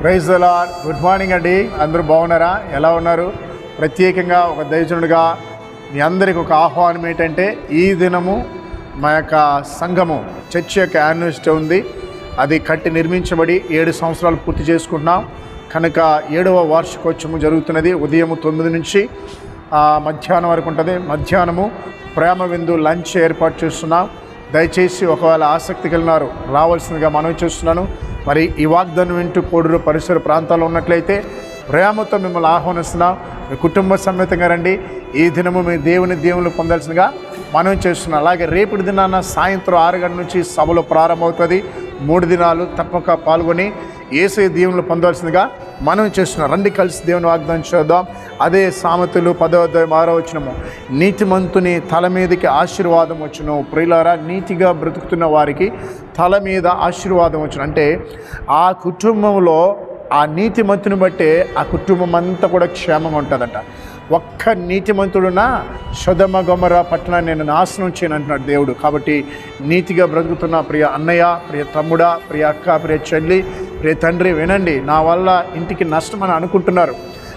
Praise అలా good morning అండి. అందరూ బాగున్నారా? ఎలా ఉన్నారు? ప్రత్యేకంగా ఒక దైవజనుడిగా మీ అందరికి ఒక ఆహ్వానం ఏంటంటే ఈ దినము మా యొక్క సంఘము చర్చ్ యొక్క యాన్యువల్ ఉంది. అది కట్టి నిర్మించబడి ఏడు సంవత్సరాలు పూర్తి చేసుకుంటున్నాం. కనుక ఏడవ వార్షికోత్సవం జరుగుతున్నది. ఉదయం తొమ్మిది నుంచి మధ్యాహ్నం వరకు ఉంటుంది. మధ్యాహ్నము ప్రేమ విందు లంచ్ ఏర్పాటు చేస్తున్నాం. దయచేసి ఒకవేళ ఆసక్తి కలిగినారు రావాల్సిందిగా మనవి చేస్తున్నాను. మరి ఈ వాగ్దానం వింటూ కోడూరు పరిసర ప్రాంతాల్లో ఉన్నట్లయితే ప్రేమతో మిమ్మల్ని ఆహ్వానిస్తున్నాం మీ కుటుంబ సమేతంగా రండి. ఈ దినము మీ దేవుని దేవుని పొందాల్సిందిగా మనం చేస్తున్నాం. అలాగే రేపటి దినాన సాయంత్రం ఆరు గంటల నుంచి సభలో ప్రారంభమవుతుంది. మూడు దినాలు తప్పక పాల్గొని ఏసే దీవులు పొందవలసిందిగా మనం చేస్తున్నాం రండి కలిసి దేవుని వాగ్దానం చేద్దాం. అదే సామెతలు పదవ ఆరో వచ్చినము నీతిమంతుని తల మీదకి ఆశీర్వాదం వచ్చును. ప్రియులారా నీతిగా బ్రతుకుతున్న వారికి తల మీద ఆశీర్వాదం వచ్చును. అంటే ఆ కుటుంబంలో ఆ నీతిమంతుని బట్టే ఆ కుటుంబం అంతా కూడా క్షేమంగా ఉంటుందంట. ఒక్క నీతిమంతుడునా సుధమ గొమర పట్టణాన్ని నేను నాశనం చేయను అంటున్నాడు దేవుడు. కాబట్టి నీతిగా బ్రతుకుతున్న ప్రియ అన్నయ్య ప్రియ తమ్ముడా ప్రియ అక్క ప్రియ చెల్లి రే తండ్రి వినండి. నా వల్ల ఇంటికి నష్టం అని అనుకుంటున్నారు.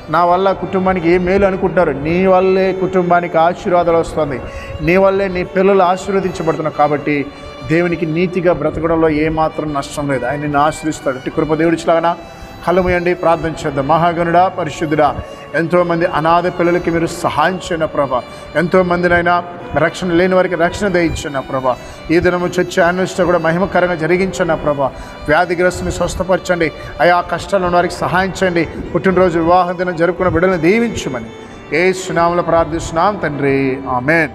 నా వల్ల కుటుంబానికి ఏ మేలు అనుకుంటారు నీ వల్లే కుటుంబానికి ఆశీర్వాదాలు వస్తుంది. నీ వల్లే నీ పిల్లలు ఆశీర్వదించబడుతున్నావు కాబట్టి దేవునికి నీతిగా బ్రతకడంలో ఏమాత్రం నష్టం లేదు. ఆయన నిన్ను ఆశ్రయిస్తాడు ఇటు కృప ప్రార్థన చేద్దాం. మహాగణుడా పరిశుద్ధుడా ఎంతోమంది అనాథ పిల్లలకి మీరు సహాయం చేయన ప్రభ. ఎంతోమందినైనా రక్షణ లేని వారికి రక్షణ దయించున్న ప్రభా. ఈ దినము చర్చ అన్వేషణ కూడా మహిమకరంగా జరిగించున్న ప్రభా. వ్యాధిగ్రస్తుని స్వస్థపరచండి. అయా కష్టాలు ఉన్న వారికి సహాయం చేయండి. పుట్టినరోజు వివాహ దినం జరుపుకున్న బిడ్డలను దీవించమని. ఏ సునాములు ప్రార్థిస్తున్నాం తండ్రి. ఆమెన్.